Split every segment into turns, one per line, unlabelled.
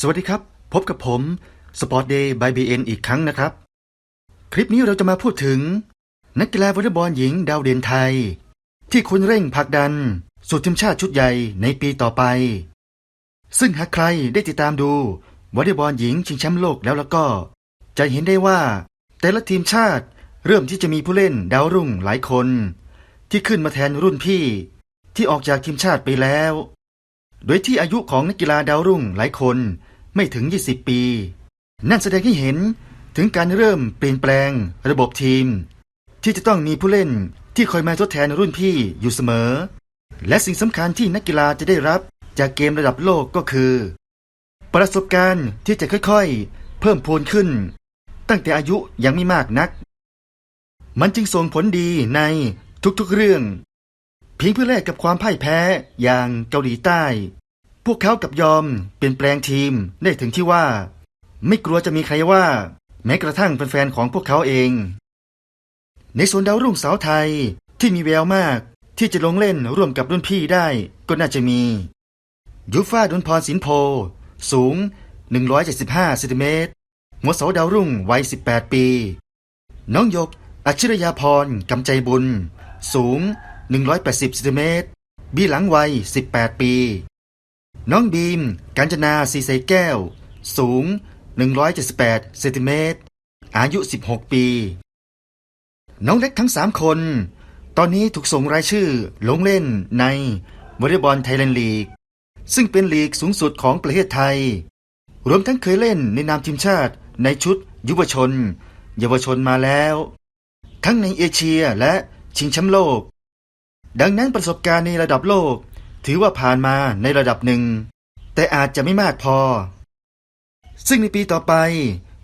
สวัสดีครับ พบกับผม Sport Day by BN อีกครั้งนะครับ คลิปนี้เราจะมาพูดถึง นักกีฬาวอลเลย์บอลหญิงดาวเด่นไทย ที่ควรเร่งผลักดัน สู่ทีมชาติชุดใหญ่ในปีต่อไป ซึ่งหากใครได้ติดตามดูวอลเลย์บอลหญิงชิงแชมป์โลกแล้วแล้วก็ จะเห็นได้ว่า แต่ละทีมชาติเริ่มที่จะมีผู้เล่นดาวรุ่งหลายคน ที่ขึ้นมาแทนรุ่นพี่ ที่ออกจากทีมชาติไปแล้ว โดยที่อายุของนักกีฬาดาวรุ่งหลายคนไม่ถึง 20 ปี นั่นแสดงให้เห็นถึงการเริ่มเปลี่ยนแปลงระบบทีม ที่จะต้องมีผู้เล่นที่คอยมาทดแทนรุ่นพี่อยู่เสมอ และสิ่งสำคัญที่นักกีฬาจะได้รับจากเกมระดับโลกก็คือ ประสบการณ์ที่จะค่อยๆ เพิ่มพูนขึ้น ตั้งแต่อายุยังไม่มากนัก มันจึงส่งผลดีในทุกๆเรื่อง พียงเพื่อแลกกับความพ่ายแพ้อย่างเกาหลีใต้ พวกเขากับยอมเปลี่ยนแปลงทีมได้ถึงที่ว่า ไม่กลัวจะมีใครว่า แม้กระทั่งแฟนๆของพวกเขาเอง ในส่วนดาวรุ่งสาวไทยที่มีแววมากที่จะลงเล่นร่วมกับรุ่นพี่ได้ก็น่าจะมี ยูฟ่าดนพรสินโพ สูง 175เซนติเมตรหัวเสาดาวรุ่งวัย 18 ปี น้องยก อัจฉริยาพรกำใจบุญ สูง 180เซนติเมตรบีหลังวัย 18 ปี น้องบีม กัญจนาสีใสแก้ว สูง 178เซนติเมตรอายุ 16 ปี น้องเล็กทั้ง 3 คน ตอนนี้ถูกส่งรายชื่อลงเล่นในวอลเลย์บอลไทยแลนด์ลีก ซึ่งเป็นลีกสูงสุดของประเทศไทย รวมทั้งเคยเล่นในนามทีมชาติในชุดยุวชน เยาวชนมาแล้ว ทั้งในเอเชียและชิงแชมป์โลก ดังนั้นประสบการณ์ในระดับโลก ถือว่าผ่านมาในระดับหนึ่ง แต่อาจจะไม่มากพอ ซึ่งในปีต่อไป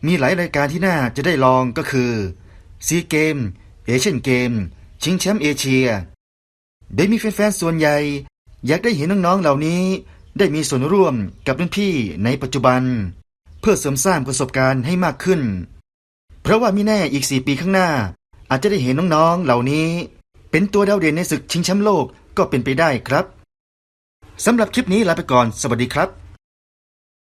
มีหลายรายการที่น่าจะได้ลองก็คือซีเกมเอเชียนเกม ชิงแชมป์เอเชีย โดยมีแฟนๆส่วนใหญ่ อยากได้เห็นน้องๆเหล่านี้ได้มีส่วนร่วมกับรุ่นพี่ในปัจจุบัน เพื่อเสริมสร้างประสบการณ์ให้มากขึ้น เพราะว่ามีแน่อีก 4 ปีข้างหน้า อาจจะได้เห็นน้องๆเหล่านี้ เป็นตัวดาวเด่นในศึกชิงแชมป์โลกก็เป็นไปได้ครับสำหรับคลิปนี้ลาไปก่อน สวัสดีครับ